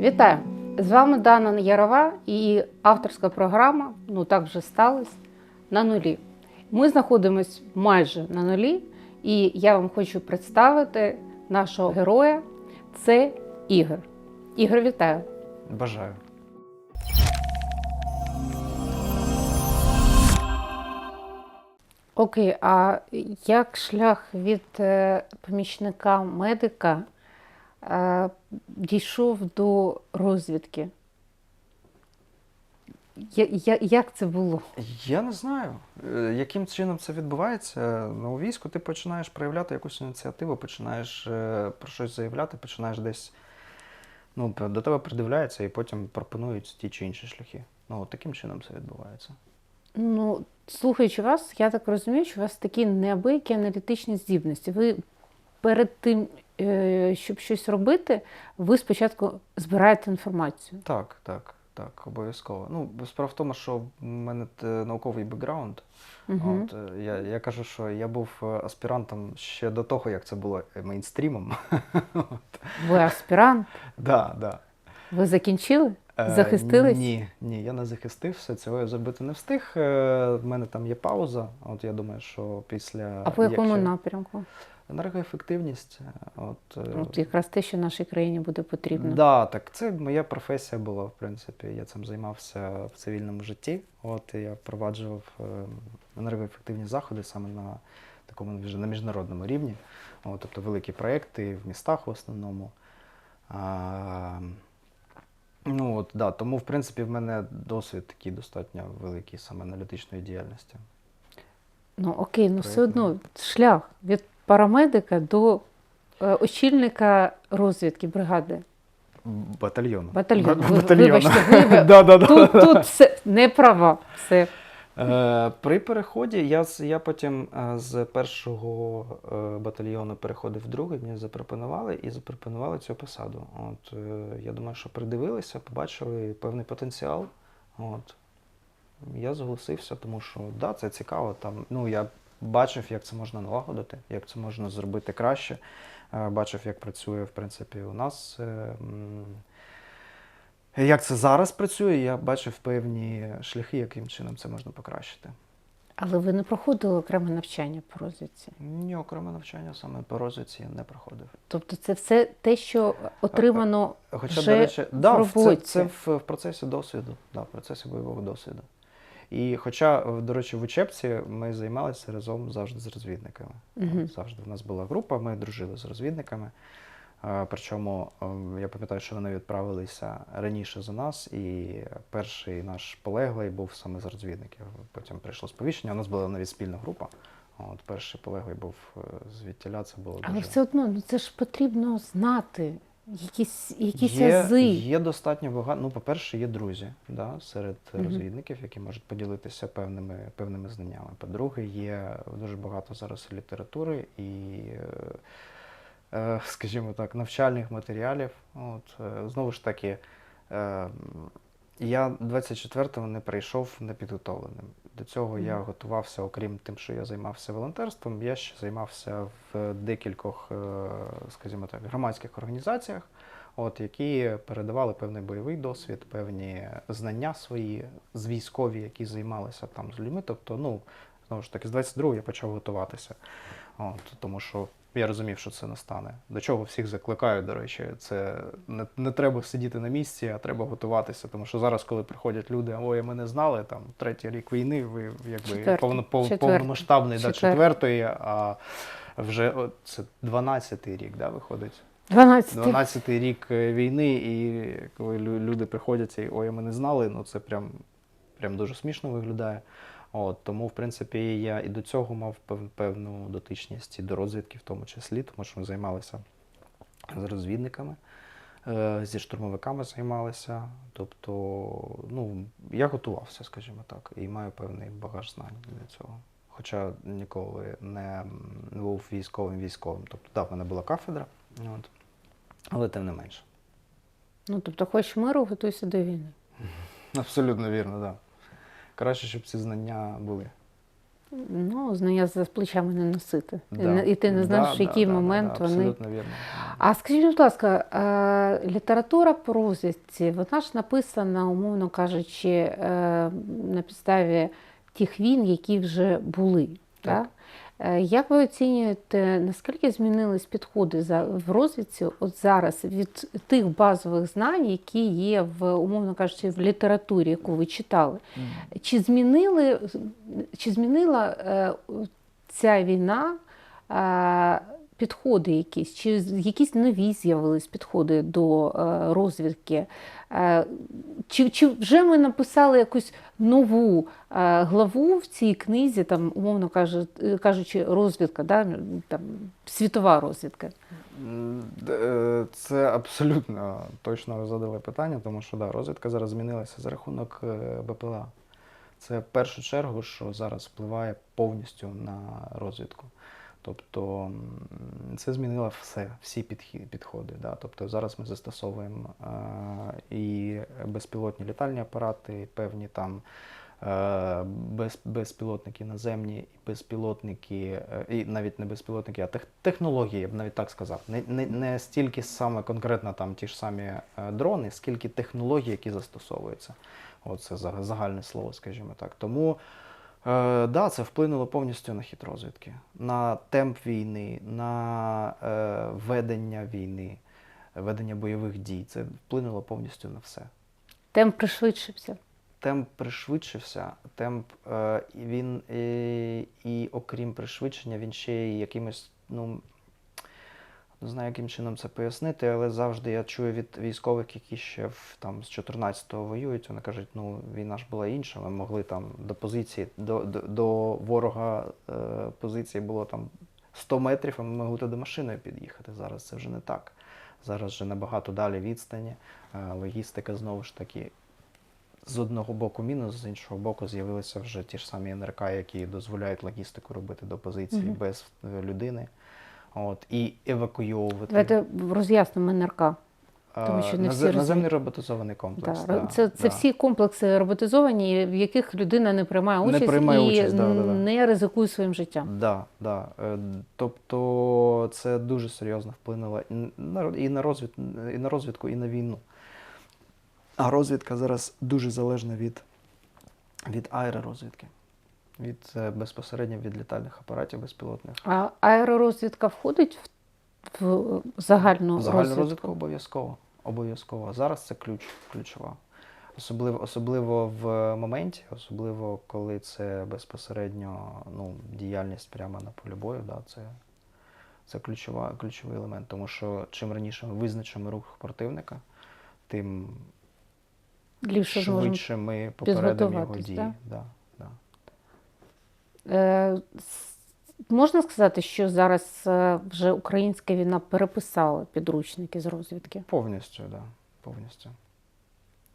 Вітаю! З вами Дана Ярова і авторська програма Ну так вже сталося на нулі. Ми знаходимося майже на нулі, і я вам хочу представити нашого героя. Це Ігор. Ігор, вітаю! Бажаю. Окей, а як шлях від е, помічника медика дійшов до розвідки? Я, я, як це було? Я не знаю, е, яким чином це відбувається. Ну, у війську ти починаєш проявляти якусь ініціативу, починаєш е, про щось заявляти, починаєш десь. Ну, до тебе придивляються і потім пропонують ті чи інші шляхи. Ну, таким чином це відбувається. Ну, слухаючи вас, я так розумію, що у вас такі неабиякі аналітичні здібності. Ви перед тим, е, щоб щось робити, ви спочатку збираєте інформацію. Так, так, так, обов'язково. Ну, справа в тому, що в мене е, науковий бекграунд. Угу. От, е, я, я кажу, що я був е, аспірантом ще до того, як це було е, мейнстрімом. Ви аспірант, Да, да. ви закінчили? Е, Ні, ні, я не захистився, цього я зробити не встиг. Е, В мене там є пауза. От я думаю, що після А по якому якщо- напрямку? Енергоефективність. От, е, От якраз те, що нашій країні буде потрібно. Да, так це моя професія була, в принципі. Я цим займався в цивільному житті. От я впроваджував е, енергоефективні заходи саме на такому вже на міжнародному рівні. От, тобто великі проекти в містах в основному. А, ну от, да, тому, в принципі, в мене досвід такий достатньо великий саме аналітичної діяльності. Ну окей, ну все одно шлях від парамедика до е, очільника розвідки бригади. Батальйону. Батальйон. Б- Батальйону. вибачте, ви- да, да, да. Тут, тут все не права. Все. Е, При переході я, я потім е, з першого батальйону переходив в другий, мені запропонували і запропонували цю посаду. От, я думаю, що придивилися, побачили певний потенціал. От. Я зголосився, тому що да, це цікаво. Там, ну, я бачив, як це можна налагодити, як це можна зробити краще. Е, Бачив, як працює, в принципі, у нас. е, Як це зараз працює, я бачив певні шляхи, яким чином це можна покращити. Але ви не проходили окреме навчання по розвідці. Ні, окреме навчання саме по розвідці я не проходив. Тобто це все те, що отримано Хоча, вже до речі, в да, в це, це в, в процесі досвіду, да, в процесі бойового досвіду. І хоча, е, до речі, в учебці ми займалися разом завжди з розвідниками. От Завжди в нас була група, ми дружили з розвідниками. Е, Причому е, я пам'ятаю, що вони відправилися раніше за нас, і перший наш полеглий був саме з розвідників. Потім прийшло сповіщення. У нас була навіть спільна група. От перший полеглий був звідтіля, це було Але все одно ну це ж потрібно знати. Якісь, якісь Є, ази. є достатньо багато. Ну, по-перше, є друзі да, серед Мгм. розвідників, які можуть поділитися певними, певними знаннями. По-друге, є дуже багато зараз літератури і, е, е, скажімо так, навчальних матеріалів. От, е, знову ж таки, е, я 24-го не прийшов непідготовленим. До цього я готувався, окрім тим, що я займався волонтерством, я ще займався в декількох, е, скажімо так, громадських організаціях, от, які передавали певний бойовий досвід, певні знання свої з військові, які займалися там з людьми. Тобто, ну, знову ж таки, з 22-го я почав готуватися. От, тому що я розумів, що це настане. До чого всіх закликаю, до речі, це не, не треба сидіти на місці, а треба готуватися. Тому що зараз, коли приходять люди, ой, ми не знали, там третій рік війни, ви якби Четвертий. повно, пов, Четвертий. повномасштабний да, Четвертий. четвертої, а вже от, це 12-й рік, да, виходить. 12. 12-й рік е, війни, і коли люди приходять і ой, ми не знали, ну це прям, прям дуже смішно виглядає. От, тому, в принципі, я і до цього мав певну дотичність, і до розвідки в тому числі, тому що ми займалися з розвідниками, е, зі штурмовиками займалися. Тобто, ну, я готувався, скажімо так, і маю певний багаж знань для цього. Хоча ніколи не був військовим військовим. Тобто, так, в мене була кафедра, от, але тим не менше. Ну, тобто, хочеш миру, готуйся до війни. Абсолютно вірно, так. Да. Краще, щоб ці знання були. Ну, знання за плечами не носити. Да. І ти не знаєш, Да, в який да, да, момент да, вони. Абсолютно вірно. А скажіть, будь ласка, е, література по розвідці, вона ж написана, умовно кажучи, е, на підставі тих війн, які вже були. Так. Так? Е, Як ви оцінюєте, наскільки змінились підходи в розвідці от зараз від тих базових знань, які є в, умовно кажучи, в літературі, яку ви читали? Чи змінили чи змінила е, ця війна е, підходи якісь? Чи якісь нові з'явились підходи до е, розвідки? Е, чи, чи вже ми написали якусь нову е, главу в цій книзі, там, умовно кажучи, розвідка, да? там, світова розвідка? Це абсолютно точно задали питання, тому що да, розвідка зараз змінилася за рахунок БПЛА. Це в першу чергу, що зараз впливає повністю на розвідку. Тобто це змінило все, всі підходи. Да? Тобто зараз ми застосовуємо е, і безпілотні літальні апарати, певні там е, без, безпілотники наземні, і безпілотники, е, і навіть не безпілотники, а тех, технології, я б навіть так сказав. Не, не, не стільки саме конкретно там ті ж самі е, дрони, скільки технології, які застосовуються. Оце за- загальне слово, скажімо так. Тому е, да, це вплинуло повністю на хід розвідки, на темп війни, на е, ведення війни, ведення бойових дій. Це вплинуло повністю на все Темп пришвидшився. темп пришвидшився, темп е, він е, і окрім пришвидшення, він ще й якимось, ну не знаю, яким чином це пояснити, але завжди я чую від військових, які ще в, там, з 14-го воюють, вони кажуть, ну війна ж була інша, ми могли там до позиції, до, до, до ворога е, позиції було там 100 метрів, а ми могли туди машиною під'їхати. Зараз це вже не так. Зараз вже набагато далі відстані, е, логістика знову ж таки з одного боку мінус, з іншого боку, з'явилися вже ті ж самі НРК, які дозволяють логістику робити до позиції Мгм. без е, людини. От, і евакуйовувати. Давайте роз'яснимо НРК. Тому що не всі наземний роботизований комплекс. Да. да, це це да. всі комплекси роботизовані, в яких людина не приймає Не участь приймає і участь, да, да, не ризикує своїм життям. Да, да. Е, Тобто це дуже серйозно вплинуло і на, розвід, і на розвідку, і на війну. А розвідка зараз дуже залежна від, від аеророзвідки, від е, безпосередньо від літальних апаратів безпілотних. А аеророзвідка входить в, в загальну, Загальну розвідку? розвідку обов'язково. Обов'язково. Зараз це ключ, ключова. Особливо, особливо в моменті, особливо коли це безпосередньо ну, діяльність прямо на полі бою, да, це, це ключова, ключовий елемент. Тому що чим раніше ми визначимо рух противника, тим Ліпше швидше ми попередимо його дії. да? Да, можна сказати, що зараз е, вже українська війна переписала підручники з розвідки? Повністю, да, повністю.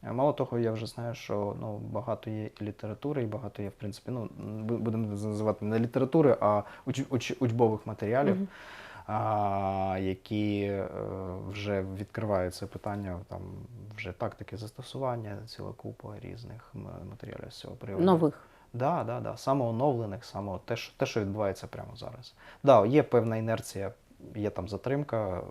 Е, Мало того, я вже знаю, що ну, багато є і літератури, і багато є, в принципі, ну, будемо називати не літератури, а уч, уч, учбових матеріалів, Мгм. а, які е, вже відкривають це питання, там вже тактики застосування, ціла купа різних матеріалів з цього приводу. Нових. Да, да, да. Самооновлених, само те, що, те, що відбувається прямо зараз. Да, є певна інерція, є там затримка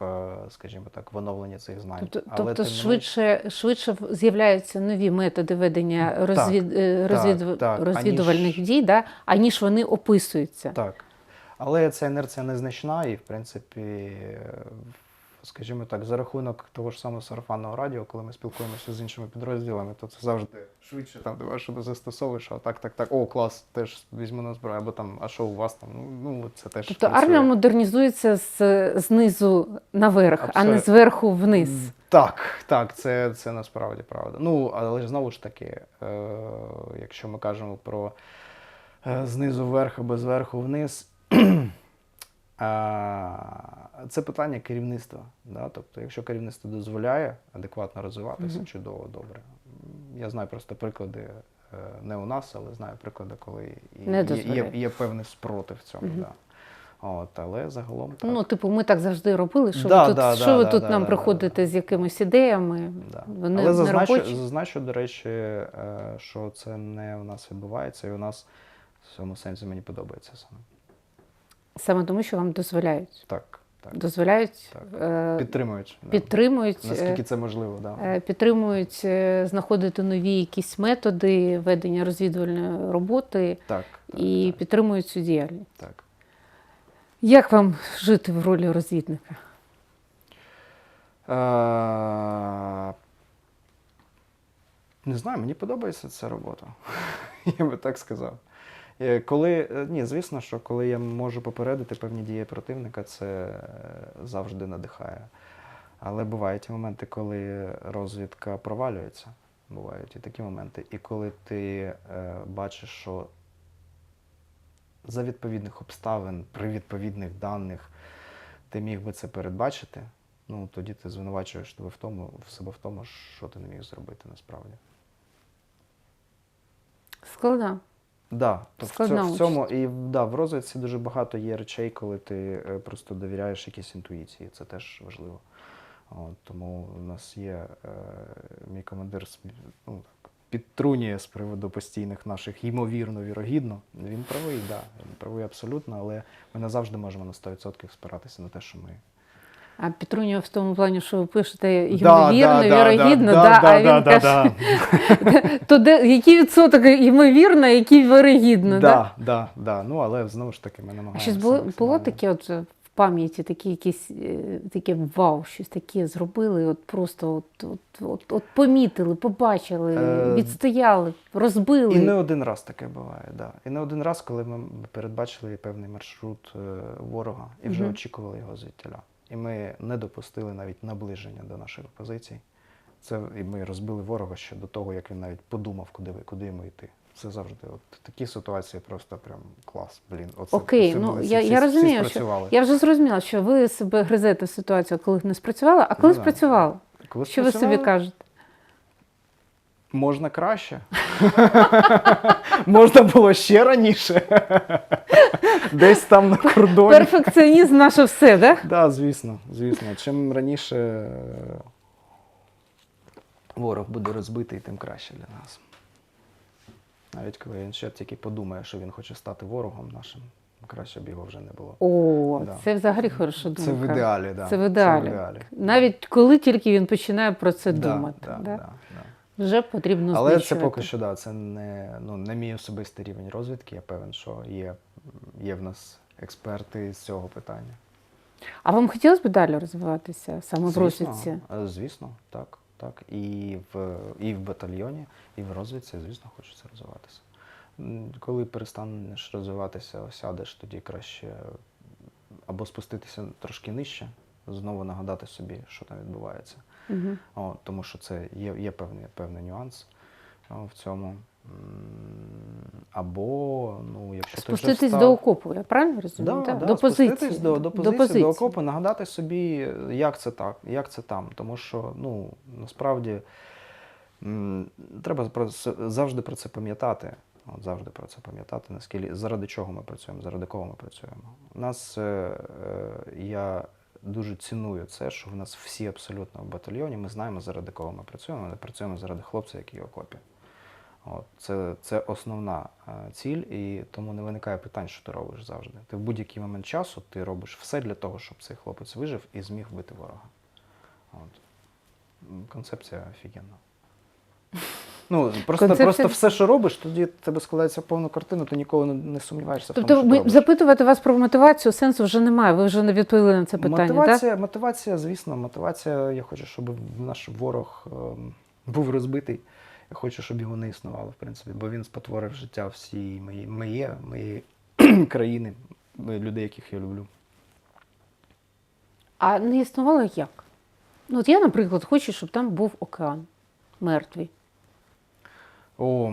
в, скажімо так, в оновленні цих знань. Тобто, але тобто тим не швидше, швидше з'являються нові методи ведення розвід, е, так, розвід, так, розвідувальних аніж- дій, да? аніж вони описуються. Так. Але ця інерція незначна і, в принципі, скажімо так, за рахунок того ж самого сарафанного радіо, коли ми спілкуємося з іншими підрозділами, то це завжди швидше там ти що застосовуєш, а так, так, так, о, клас, теж візьму на зброю, або там, а що у вас там? Ну, ну це теж. Тобто працює. армія модернізується з, знизу наверх, а не зверху вниз. Так, так, це, це насправді правда. Ну, але ж знову ж таки, е, якщо ми кажемо про е, знизу вверх або зверху вниз, це питання керівництва. Да? Тобто, якщо керівництво дозволяє адекватно розвиватися, Мгм. чудово, добре. Я знаю просто приклади. е, Не у нас, але знаю приклади, коли Не є, є, є певний спротив цьому. Мгм. Да. От, але загалом так. Ну, типу, ми так завжди робили. Що Да, ви тут, да, що да, ви да, тут да, нам да, приходите да, з якимись ідеями? Да. Вони Але зазначу, зазначу, до речі, е, що це не у нас відбувається, і у нас в цьому сенсі мені подобається саме. Саме тому, що вам дозволяють. Так, так. дозволяють, Так. е, Підтримують. да. підтримують, е, Наскільки це можливо, да. е, підтримують е, знаходити нові якісь методи ведення розвідувальної роботи Так. так, і так, підтримують цю діяльність. так. Як вам жити в ролі розвідника? Е, Не знаю, мені подобається ця робота. Я би так сказав. Е, Коли, е, ні, звісно, що коли я можу попередити певні дії противника, це е, завжди надихає. Але бувають моменти, коли розвідка провалюється. Бувають і такі моменти. І коли ти е, бачиш, що за відповідних обставин, при відповідних даних ти міг би це передбачити, ну тоді ти звинувачуєш тебе в тому, в себе в тому, що ти не міг зробити насправді. Складно. Да, то в, Складна в цьому і да, в розвідці дуже багато є речей, коли ти е, просто довіряєш якійсь інтуїції. Це теж важливо. От, тому у нас є е, мій командир ну, так, підтрунює з приводу постійних наших ймовірно, вірогідно. Він правий, да, він правий абсолютно, але ми не завжди можемо на 100% спиратися на те, що ми А Петрунія в тому плані, що ви пишете ймовірно, вірогідно, да, а він каже, то де, який відсоток ймовірно, який вірогідно, да? Да, да, да. Ну, але знову ж таки ми намагаємося. щось було, було таке от е, в пам'яті, такі якісь е, таке вау, щось таке зробили, от просто от, от, от, от помітили, побачили, Е, відстояли, розбили. І не один раз таке буває, да. І не один раз, коли ми передбачили певний маршрут ворога і вже Мгм. очікували його звідтіля. І ми не допустили навіть наближення до наших позицій. Це і ми розбили ворога ще до того, як він навіть подумав, куди, ви- куди йому йти. Це завжди от такі ситуації просто прям клас. Блін, оце Окей, ну я, всі- я всі розумію, що я вже зрозуміла, що ви себе гризете в ситуацію, коли не спрацювала, а коли Ну спрацювала. Коли Що ви собі кажете? Можна краще. Можна було ще раніше. Десь там на кордоні. Перфекціонізм наше все? Так, да, звісно, звісно. Чим раніше е, ворог буде розбитий, тим краще для нас. Навіть коли він ще тільки подумає, що він хоче стати ворогом нашим, краще б його вже не було. О, Да. це взагалі хороша думка. Це в ідеалі, так. Да. Це в ідеалі. Навіть коли тільки він починає про це Да, думати, да, да? да, да. Вже потрібно Але це поки що да, це не, ну, не мій особистий рівень розвідки. Я певен, що є, є в нас експерти з цього питання. А вам хотілося б далі розвиватися саме в розвідці? е, Звісно, так. так. І в, і в батальйоні, і в розвідці, звісно, хочеться розвиватися. Коли перестанеш розвиватися, осядеш, тоді краще або спуститися трошки нижче, знову нагадати собі, що там відбувається. Угу. О, тому що це є, є певний, певний нюанс о, в цьому. Або, ну, якщо ти вже Спуститись встав... до окопу, я правильно розумію? Да, так? да, до позиції. спуститись До, до, позиції, до окопу, нагадати собі, як це так, як це там. Тому що ну, насправді м, треба про це, завжди про це пам'ятати. От завжди про це пам'ятати, наскільки заради чого ми працюємо, заради кого ми працюємо. У нас е, е, я дуже ціную це, що в нас всі абсолютно в батальйоні. Ми знаємо, заради кого ми працюємо. Ми працюємо заради хлопця, який в окопі. От, це, це основна е, ціль, і тому не виникає питань, що ти робиш завжди. Ти в будь-який момент часу ти робиш все для того, щоб цей хлопець вижив і зміг вбити ворога. От. Концепція офігенна. Ну, просто, Концепція- просто все, що робиш, тоді тебе складається повна картина, ти ніколи не, не сумніваєшся в тому, Тобто що ми, робиш. запитувати вас про мотивацію сенсу вже немає. Ви вже не відповіли на це питання, так? мотивація, мотивація, звісно, мотивація. Я хочу, щоб наш ворог ем, був розбитий. Я хочу, щоб його не існувало, в принципі, бо він спотворив життя всієї моєї, моє, моєї країни, людей, яких я люблю. А не існувало як? Ну, от я, наприклад, хочу, щоб там був океан мертвий. О,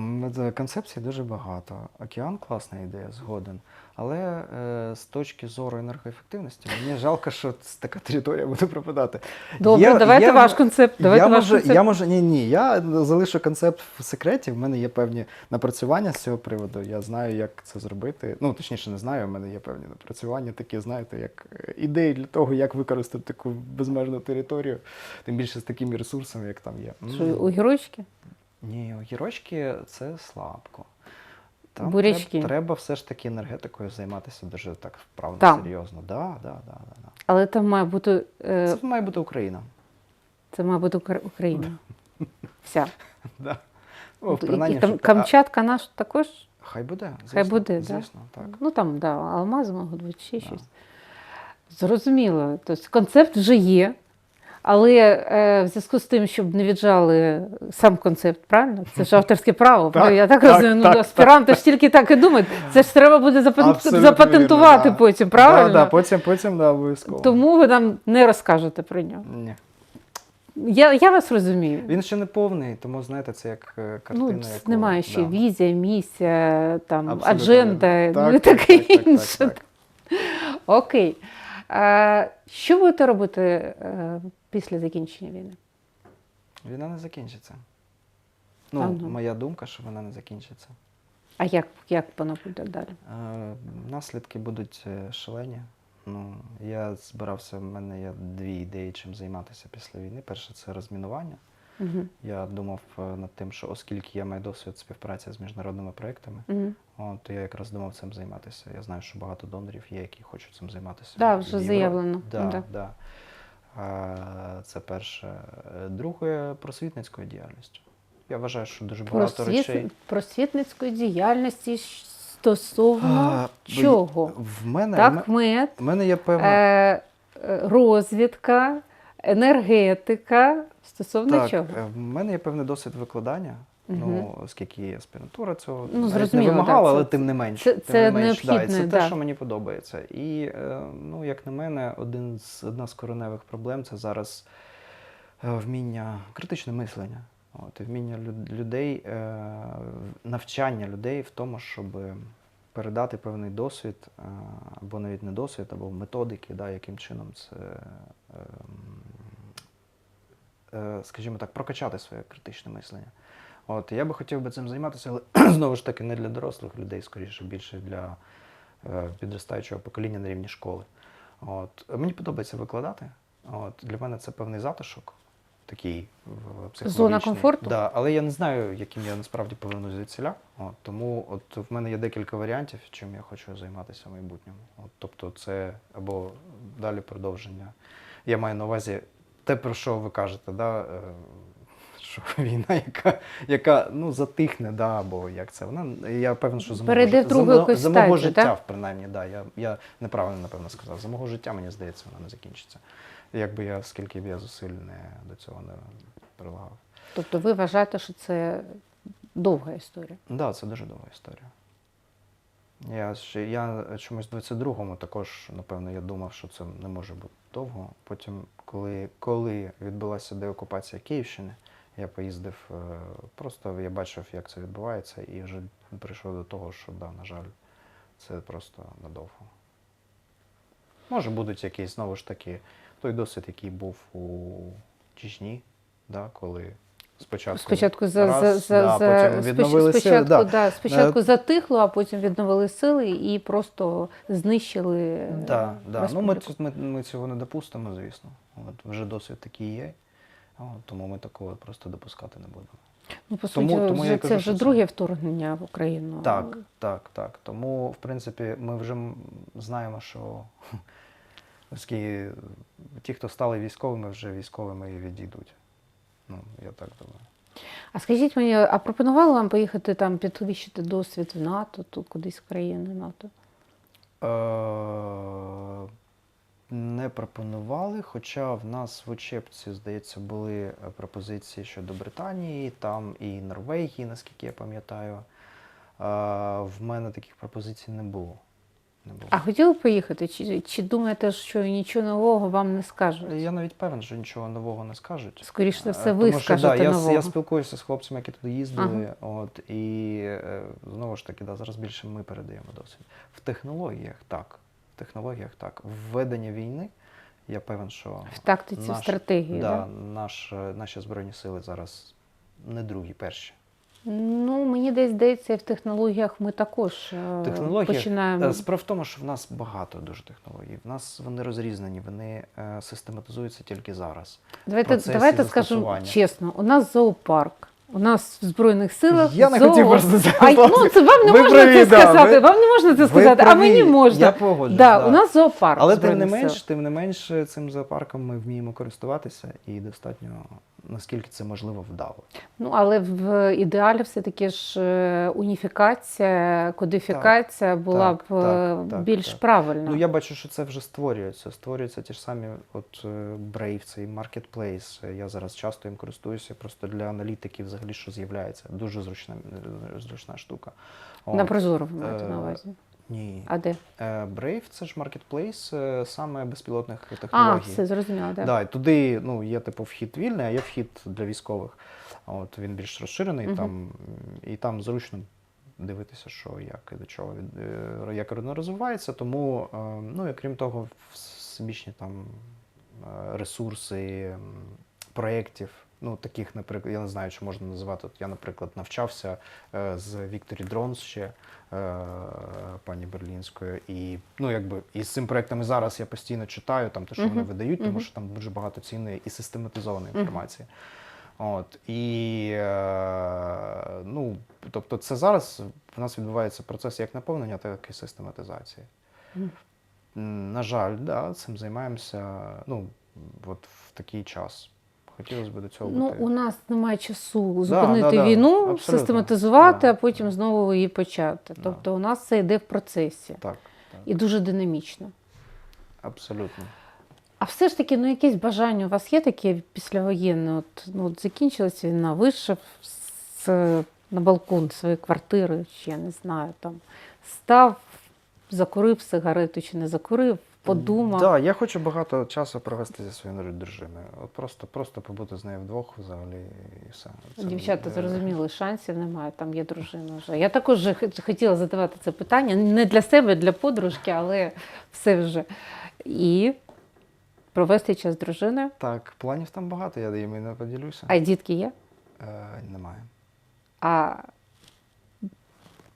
концепцій дуже багато. Океан класна ідея, згоден. Але е, з точки зору енергоефективності, мені жалко, що така територія буде пропадати. Добре, Є- давайте є ваш концепт. Давайте я, ваш можу, концепт. я можу, ні, ні, я залишу концепт в секреті. В мене є певні напрацювання з цього приводу. Я знаю, як це зробити. Ну, точніше, не знаю. У мене є певні напрацювання, такі, знаєте, як е, ідеї для того, як використати таку безмежну територію, тим більше з такими ресурсами, як там є. Що, у гірочки? Ні, огірочки це слабко. Там Бурячки. Треба, треба все ж таки енергетикою займатися дуже так вправно, Там. серйозно. Да, да, да, да, да. Але там має бути е, Це має бути Україна. це має бути Укра- Україна. Вся. Да. Ну, принаймні, і Кам- щоб- а, Камчатка наш також. Хай буде. Звісно, Хай буде, да? звісно, так. Ну там, да, алмази можуть бути ще Да. щось. Зрозуміло. Тобто концепт вже є. Але е, в зв'язку з тим, щоб не віджали сам концепт, правильно? Це ж авторське право. Так, я так, так, розумію, ну, так, аспіранти ж тільки так і думають. Це ж треба буде запатен- запатентувати вірно, да. потім, правильно? Да, да, потім, потім, да, обов'язково. Тому ви нам не розкажете про нього. Ні. Я, я вас розумію. Він ще не повний, тому знаєте, це як е, картина. Ну, яку- немає ще да. візія, місія, там, Абсолютно адженда, ну і таке так, так, так, інше. так, Окей. А, що будете робити е, після закінчення війни? Війна не закінчиться. Ну, А ну. моя думка, що вона не закінчиться. А як, як воно буде далі? Е, наслідки будуть е, шалені. Ну, я збирався, в мене є дві ідеї, чим займатися після війни. Перше це розмінування. Угу. Я думав е, над тим, що оскільки я маю досвід співпраці з міжнародними проектами, Угу. от, то я якраз думав цим займатися. Я знаю, що багато донорів є, які хочуть цим займатися. Да, вже Європі. заявлено. Да, да. да. Це перше. Друге просвітницькою діяльністю. Я вважаю, що дуже багато речей. Просвіт... Просвітницької діяльності стосовно А, чого? В мене, Так, мед, в мене є певна. е, е, розвідка, енергетика. Стосовно Так, чого? е, в мене є певний досвід викладання. Ну, оскільки є аспірантура цього Ну, зрозуміло, не вимагала, але це- тим не менш. це- тим це не менш, да, і це да. те, що мені подобається. І е, ну, як на мене, один з одна з кореневих проблем це зараз е, вміння критичне мислення. От, вміння людей, е, навчання людей в тому, щоб передати певний досвід, або навіть не досвід, або методики, да, яким чином це. скажімо так, прокачати своє критичне мислення. От, я би хотів би цим займатися, але знову ж таки не для дорослих людей, скоріше більше для е, підростаючого покоління на рівні школи. От, мені подобається викладати. От, для мене це певний затишок, такий психологічний. комфорту? Да, але я не знаю, яким я насправді повернусь звідсіля. От, тому от в мене є декілька варіантів, чим я хочу займатися в майбутньому. От, тобто, це або далі продовження. Я маю на увазі те, про що ви кажете, да, е, що війна, яка, яка ну, затихне, да, або як це. Вона, я певен, що за мого, Перейде в за, мо- за мого життя, так? принаймні, да, я, я неправильно, напевно, сказав. За мого життя, мені здається, вона не закінчиться. Якби я, скільки б я зусиль не до цього не прилагав. Тобто ви вважаєте, що це довга історія? Так, да, це дуже довга історія. Я, ще, я чомусь в 22-му також, напевно, я думав, що це не може бути довго. Потім, коли, коли відбулася деокупація Київщини, я поїздив, е, просто я бачив, як це відбувається, і вже прийшов до того, що, да, на жаль, це просто надовго. Може, будуть якісь, знову ж таки, той досвід, який був у Чечні, да, коли спочатку, Спочатку за, раз, за, за, да, за потім відновили сили. спочатку, Да. да, спочатку Е, затихло, а потім відновили сили і просто знищили. е, Да, да. Ну, ми, ми, ми цього не допустимо, звісно. От, вже досвід такий є. От, тому ми такого просто допускати не будемо. Ну, по Тому- суті, тому вже, я це вже що друге вторгнення в Україну. Так, так, так. Тому, в принципі, ми вже знаємо, що оскільки ті, хто стали військовими, вже військовими і відійдуть. Ну, я так думаю. А скажіть мені, а пропонували вам поїхати там підвищити досвід в НАТО, тут кудись в країни НАТО? Е, Не пропонували, хоча в нас в учебці, здається, були е, пропозиції щодо Британії, там і Норвегії, наскільки я пам'ятаю. Е, В мене таких пропозицій не було. Не було. А хотіли поїхати? Чи, чи думаєте, що нічого нового вам не скажуть? Я навіть певен, що нічого нового не скажуть. Скоріше за Е, все, ви Тому що, да, скажете я, я спілкуюся з хлопцями, які туди їздили, от, і е, знову ж таки, да, зараз більше ми передаємо досвід. В технологіях так. Технологіях так. Введення війни, я певен, що В тактиці, в стратегії, да, да? Наш, е, наші Збройні сили зараз не другі, перші. Ну, мені десь здається, і в технологіях ми також е, Технології починаємо. Е, Справа в тому, що в нас багато дуже технологій. В нас вони розрізнені, вони систематизуються тільки зараз. Давайте, давайте скажемо чесно, у нас зоопарк. У нас в Збройних силах. Я не хотів просто А, ну, це вам не Ви можна праві, це да, сказати. ви- Вам не можна це сказати, а мені можна. Я погоджуюсь, да, да. У нас зоопарк. Але тим не менш, тим не менш, цим зоопарком ми вміємо користуватися і достатньо, наскільки це можливо, вдало. Ну, але в ідеалі все-таки ж е, уніфікація, кодифікація була так, б е, так, так, більш так. правильна. Ну я бачу, що це вже створюється. Створюються ті ж самі, от е, Brave, цей маркетплейс. Я зараз часто їм користуюся просто для аналітиків, взагалі, що з'являється. Дуже зручна, зручна штука. От. На прозоро ви маєте на увазі. Ні. А де? Е, Brave це ж маркетплейс саме безпілотних А, технологій. все зрозуміло, так. Да, туди ну, є типу вхід вільний, а є вхід для військових. От він більш розширений, Мгм. там, і там зручно дивитися, що як і до чого від- е, як воно розвивається. Тому, е, ну і крім того, всебічні там ресурси проєктів. Ну, таких, наприклад, я не знаю, чи можна називати. От я, наприклад, навчався е, з Вікторі Дронс ще е, пані Берлінською. І ну, якби і з цим проектами зараз я постійно читаю там те, що вони видають, тому що там дуже багато цінної і систематизованої інформації. От і е, ну, тобто, це зараз в нас відбувається процес як наповнення, так і систематизації. На жаль, да, цим займаємося ну, от в такий час. Хотілося б до цього Ну, бути. у нас немає часу зупинити да, да, війну, абсолютно. систематизувати, Да, а потім знову її почати. Да. Тобто у нас це йде в процесі Так, так, і дуже динамічно. абсолютно. А все ж таки, ну якесь бажання у вас є таке післявоєнне? От, ну, от закінчилася війна, вийшов з, на балкон своєї квартири, чи я не знаю, там став, закурив сигарету чи не закурив, подумав. Так, я хочу багато часу провести зі своєю дружиною. От просто, просто побути з нею вдвох взагалі і все. Це, Дівчата е, зрозуміли, шансів немає, там є дружина вже. Я також хотіла задавати це питання не для себе, для подружки, але все вже. І провести час з дружиною. Так, планів там багато, я їм і не поділюся. А дітки є? Е, немає. А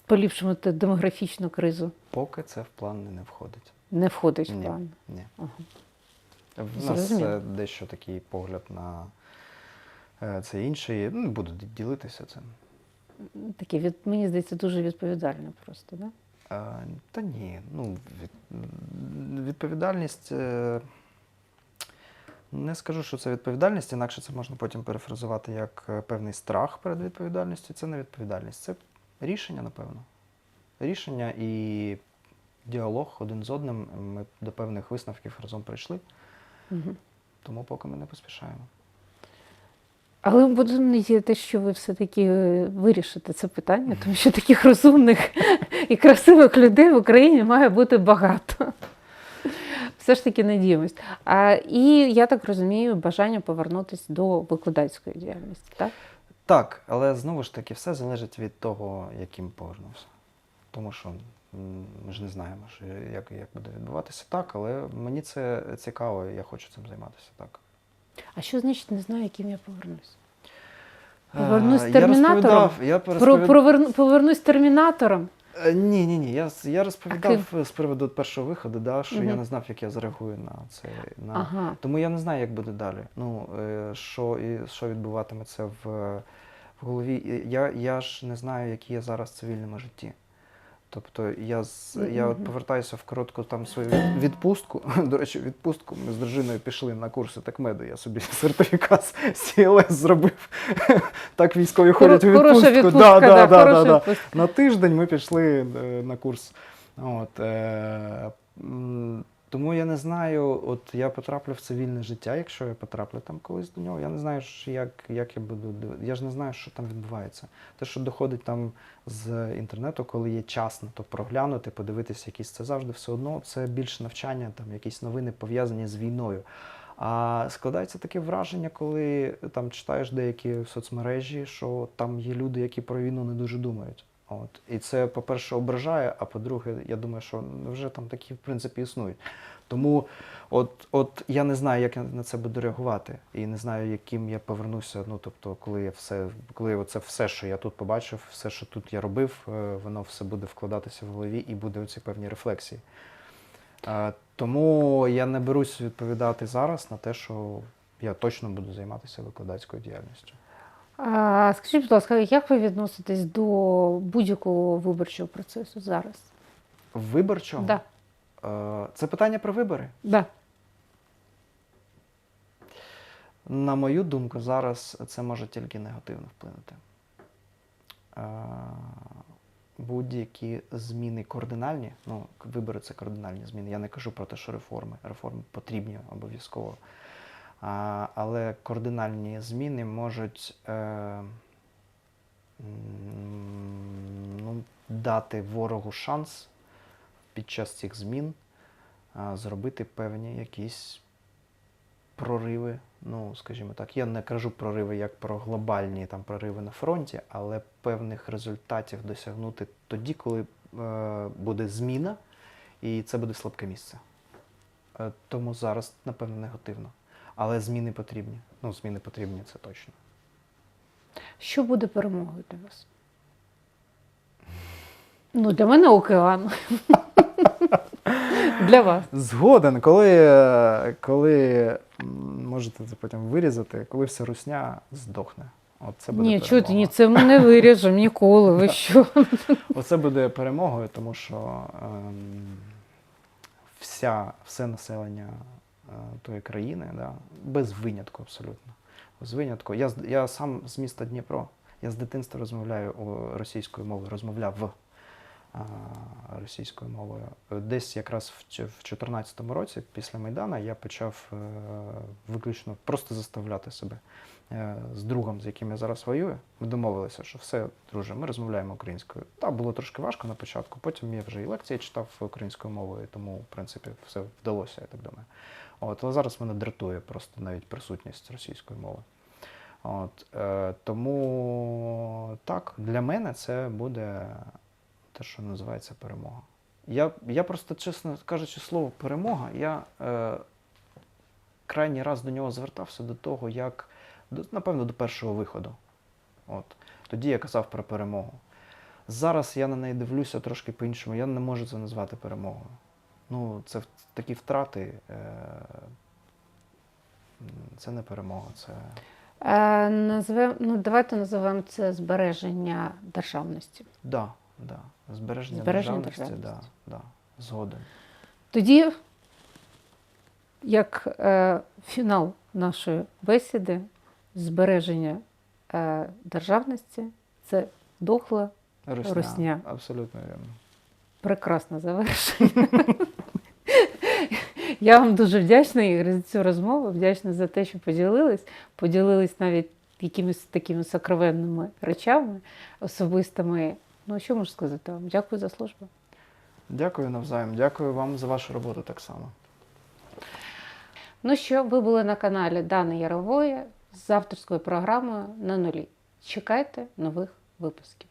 поліпшувати демографічну кризу Поки це в план не входить. Не входить в Ні. план. Ні. Ага. В нас Зрозуміло. е, дещо такий погляд на е, це інший. Ну, буду ділитися цим. Таке від мені здається дуже відповідально просто. Да? Е, Та ні, ну від, відповідальність. Не скажу, що це відповідальність, інакше це можна потім перефразувати як певний страх перед відповідальністю. Це не відповідальність, це рішення, напевно. Рішення і діалог один з одним. Ми до певних висновків разом прийшли, Угу. тому поки ми не поспішаємо. Але буду надіятися, що ви все-таки е, вирішите це питання, тому що таких розумних і красивих людей в Україні має бути багато. Все ж таки надіємось. А, і я так розумію, бажання повернутися до викладацької діяльності, так? Так, але знову ж таки, все залежить від того, яким повернувся. Тому що ми ж не знаємо, що, як, як буде відбуватися так, але мені це цікаво, я хочу цим займатися так. А що значить не знаю, яким я повернусь? Повернусь Е, Я термінатором? розповідав, я Про, розповідав, повернусь термінатором. Е, Ні, ні, ні. Я, я розповідав ким? з приводу першого виходу, да, що я не знав, як я зареагую на це. На... Ага. Тому я не знаю, як буде далі. Ну, е, що, і, що відбуватиметься в, в голові. Я, я ж не знаю, які я зараз в цивільному житті. Тобто я, з, я от повертаюся в коротку там свою відпустку. До речі, відпустку. Ми з дружиною пішли на курси такмеду. Я собі сертифікат CLS зробив. Так військові ходять у відпустку. Відпустка, Да, да, да, да. На тиждень ми пішли е, на курс. От, е, тому я не знаю, от я потраплю в цивільне життя, якщо я потраплю там колись до нього. Я не знаю, як, як я буду Я ж не знаю, що там відбувається. Те, що доходить там з інтернету, коли є час на то проглянути, подивитися якісь, це завжди все одно. Це більше навчання, там якісь новини пов'язані з війною. А складається таке враження, коли там читаєш деякі соцмережі, що там є люди, які про війну не дуже думають. От. І це, по-перше, ображає, а по-друге, я думаю, що вже там такі, в принципі, існують. Тому от, от я не знаю, як я на це буду реагувати, і не знаю, яким я повернуся. Ну, тобто, коли я все, коли оце все, що я тут побачив, все, що тут я робив, е, воно все буде вкладатися в голові і буде оці певні рефлексії. Е, Тому я не берусь відповідати зараз на те, що я точно буду займатися викладацькою діяльністю. А, скажіть, будь ласка, як ви відноситесь до будь-якого виборчого процесу зараз? Виборчого? Да. Е, Це питання про вибори. Да. На мою думку, зараз це може тільки негативно вплинути. Е, Будь-які зміни кардинальні, ну, вибори це кардинальні зміни. Я не кажу про те, що реформи. Реформи потрібні обов'язково. Але кардинальні зміни можуть е, ну, дати ворогу шанс під час цих змін зробити певні якісь прориви. Ну, скажімо так, я не кажу прориви як про глобальні там прориви на фронті, але певних результатів досягнути тоді, коли е, буде зміна, і це буде слабке місце. Е, тому зараз, напевно, негативно. Але зміни потрібні. Ну, зміни потрібні, це точно. Що буде перемогою для вас? Ну, для мене океан. Для вас. Згоден, коли, коли можете це потім вирізати, коли вся русня здохне. От це буде Ні, перемога. чути, ні, це ми не виріжемо ніколи. Ви що? Оце буде перемогою, тому що ем, вся, все населення тої країни, да, без винятку абсолютно. Без винятку. Я, я сам з міста Дніпро. Я з дитинства розмовляю російською мовою, розмовляв а, російською мовою. Десь якраз в 2014 році, після Майдана, я почав е, виключно просто заставляти себе е, з другом, з яким я зараз воюю. Ми домовилися, що все, друже, ми розмовляємо українською. Так, було трошки важко на початку, потім я вже і лекції читав українською мовою, тому, в принципі, все вдалося, я так думаю. От, але зараз мене дратує просто навіть присутність російської мови. От, е, тому так, для мене це буде те, що називається перемога. Я, я просто, чесно кажучи, слово перемога, я е, крайній раз до нього звертався до того, як, напевно, до першого виходу. От. Тоді я казав про перемогу. Зараз я на неї дивлюся трошки по-іншому. Я не можу це назвати перемогою. Ну, це такі втрати. Е, це не перемога, це. Е, назвем, ну, давайте називемо це збереження державності. Да, да. Збереження, Збереження державності, да, державності. да. Згоден. Тоді, як е, фінал нашої бесіди, збереження е, державності це дохла, Русня. Русня. Абсолютно вірно. прекрасне завершення. Я вам дуже вдячна Ігор, за цю розмову, вдячна за те, що поділились. Поділились навіть якимись такими сокровенними речами особистими. Ну, що можу сказати вам? Дякую за службу. Дякую навзаєм. Дякую вам за вашу роботу так само. Ну що, ви були на каналі Дани Ярової з авторською програмою на нулі. Чекайте нових випусків.